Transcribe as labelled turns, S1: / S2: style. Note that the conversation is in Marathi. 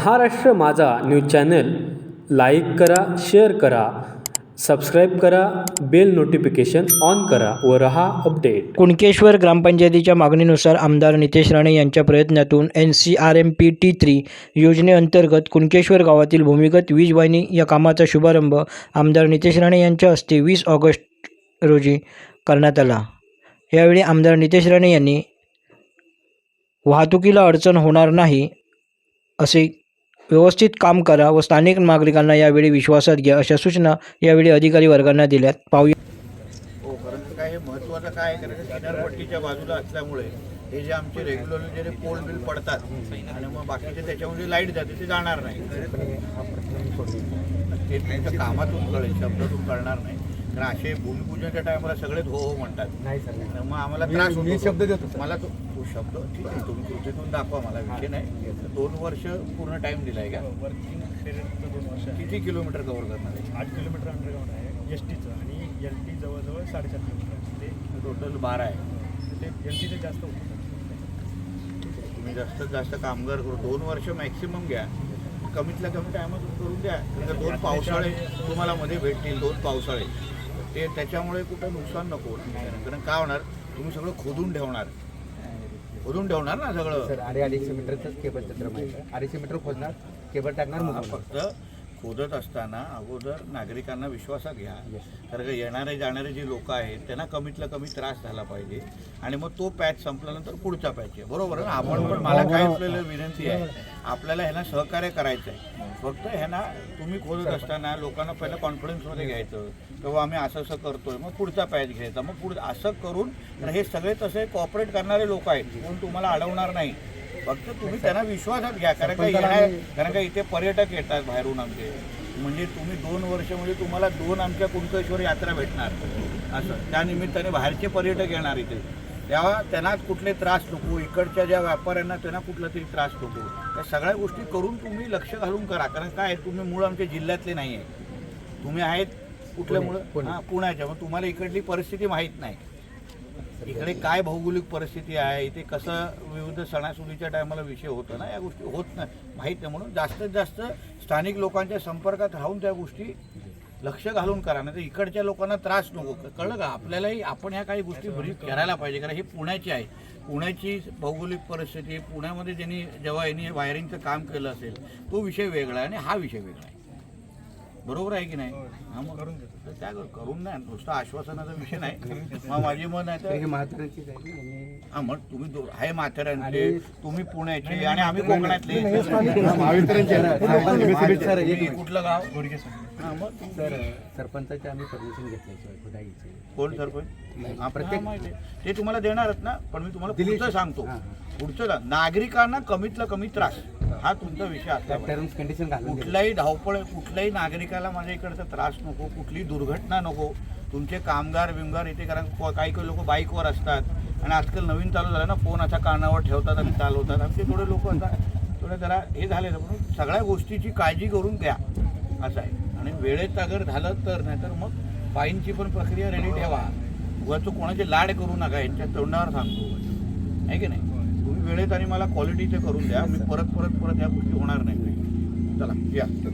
S1: Maharashtra Majha news channel like करा शेअर करा सबस्क्राईब करा बेल नोटिफिकेशन ऑन करा व रहा अपडेट.
S2: कुणकेश्वर ग्रामपंचायतीच्या मागणीनुसार आमदार नितेश राणे यांच्या प्रयत्नातून N C R M P T three योजनेअंतर्गत कुणकेश्वर गावातील भूमिगत वीज वाहिनी या कामाचा शुभारंभ आमदार नितेश राणे यांच्या हस्ते वीस ऑगस्ट रोजी करण्यात आला. यावेळी आमदार नितेश राणे यांनी वाहतुकीला अडचण होणार नाही असे व्यवस्थित काम करा व स्थानिक नागरिकांना यावेळी विश्वासात घ्या अशा सूचना यावेळी अधिकारी वर्गांना दिल्यात. पाहूया.
S3: हो परंतु काय हे महत्त्वाचं काय आहे? कारण किनारपट्टीच्या बाजूला असल्यामुळे हे जे आमचे रेग्युलर जे पोल बिल पडतात आणि मग बाकीचे त्याच्यामध्ये लाइट जाते ते जाणार नाही. ते त्यांच्या कामातून कळेल शब्दातून कळणार नाही. कारण असे भूमिपूजनाच्या टायमाला सगळेच हो हो म्हणतात. तर मग आम्हाला त्रास होतो शब्द देतो मला तो तो शब्द ठीक आहे तुम्ही कृतीतून दाखवा मला विषय नाही. दोन वर्ष पूर्ण टाइम दिलाय का?
S4: वर्किंग पिरियडचं दोन वर्ष आहे.
S3: किती किलोमीटर कव्हर करणार आहे?
S4: आठ किलोमीटर अंडरग्राऊंड आहे एस टीचं आणि एल टी जवळजवळ साडेचार किलोमीटर आहे. ते
S3: टोटल बारा आहे.
S4: ते एल टीचं जास्त होतं.
S3: तुम्ही जास्तीत जास्त कामगार करू. दोन वर्ष मॅक्सिमम घ्या. कमीतल्या कमी टायमात करून द्या. कारण का दोन पावसाळे तुम्हाला मध्ये भेटतील दोन पावसाळे. ते त्याच्यामुळे कुठं नुकसान नको. कारण काय होणार? तुम्ही सगळं खोदून ठेवणार. खोदून ठेवणार ना सगळं?
S5: सर अरे अडीचशे मीटरचंच केबल चित्र माहिती अडीचशे मीटर खोदणार केबल टाकणार मग
S3: फक्त खोदत असताना अगोदर नागरिकांना विश्वासात घ्या. कारण का येणारे जाणारे जे लोक आहेत त्यांना कमीतला कमी त्रास झाला पाहिजे. आणि मग तो पॅच संपल्यानंतर पुढचा पॅच आहे. बरोबर ना? आपण पण मला काय आपल्याला विनंती आहे आपल्याला ह्यांना सहकार्य करायचं आहे फक्त ह्यांना तुम्ही खोदत असताना लोकांना पहिलं कॉन्फिडन्समध्ये घ्यायचं. किंवा आम्ही असं असं करतोय मग पुढचा पॅच घ्यायचा. मग पुढे असं करून हे सगळे तसे कॉपरेट करणारे लोक आहेत. कोण तुम्हाला अडवणार नाही. फक्त तुम्ही त्यांना विश्वासात घ्या. कारण का येणार कारण का इथे पर्यटक येतात बाहेरून आमचे. म्हणजे तुम्ही दोन वर्ष म्हणजे तुम्हाला दोन आमच्या कुणकेश्वर यात्रा भेटणार. असं. त्या निमित्ताने बाहेरचे पर्यटक येणार इथे. तेव्हा त्यांना कुठले त्रास नको. इकडच्या ज्या व्यापाऱ्यांना त्यांना कुठला तरी त्रास नको. त्या सगळ्या गोष्टी करून तुम्ही लक्ष घालून करा. कारण काय? तुम्ही मूळ आमच्या जिल्ह्यातले नाही आहे तुम्ही आहेत कुठल्यामुळं हां पुण्याच्या. मग तुम्हाला इकडली परिस्थिती माहीत नाही. इकडे काय भौगोलिक परिस्थिती आहे इथे कसं विविध सणासुदीच्या टायमाला विषय होतो ना या गोष्टी होत नाही माहीत नाही. म्हणून जास्तीत जास्त स्थानिक लोकांच्या संपर्कात राहून त्या गोष्टी लक्ष घालून करा नाही तर इकडच्या लोकांना त्रास नको. कळलं का? आपल्यालाही आपण ह्या काही गोष्टी ब्रीफ करायला पाहिजे कारण हे पुण्याची आहे. पुण्याची भौगोलिक परिस्थिती पुण्यामध्ये ज्यांनी जेव्हा यांनी वायरिंगचं काम केलं असेल तो विषय वेगळा आहे आणि हा विषय वेगळा आहे. बरोबर आहे की नाही? हा मग करून तर त्या करून नाही नुसतं आश्वासनाचा विषय नाही. मग माझी मन आहे तर
S5: हे
S3: हा मग तुम्ही दो- आहे माथेरानचे तुम्ही पुण्याचे आणि आम्ही कोकणातले.
S5: सर
S3: तुम्ही कुठलं गाव? हा, मग तुम्ही-
S5: सर सरपंचाचे आम्ही परमिशन घेतल्याशिवाय खुदाईचे.
S3: कोण सरपंच हा
S5: प्रत्येक-
S3: माहिती आहे. ते तुम्हाला देणारच ना पण मी तुम्हाला
S5: दिली-
S3: पुढचं सांगतो.
S5: हा,
S3: पुढचं ना- नागरिकांना कमीतला कमी त्रास. हा तुमचा विषय.
S5: टर्म्स कंडिशन घालून.
S3: कुठल्याही धावपळ कुठल्याही नागरिकाला माझ्या इकडचा त्रास नको कुठलीही दुर्घटना नको. तुमचे कामगार बिमगार इथे कारण काही काही लोक बाईकवर असतात. आणि आजकाल नवीन चालू झालं ना फोन असा कानावर ठेवतात आणि चालवतात आणि ते थोडे लोक आता थोडे जरा हे झाले म्हणून सगळ्या गोष्टीची काळजी करून घ्या. असं आहे. आणि वेळेत अगर झालं तर नाहीतर मग फाईनची पण प्रक्रिया रेडी ठेवा. उगाच तो कोणाचे लाड करू नका. यांच्या तोंडावर सांगतो. आहे की नाही? तुम्ही वेळेत आणि मला क्वालिटीचे करून द्या. मी परत परत परत या गोष्टी होणार नाही. चला या.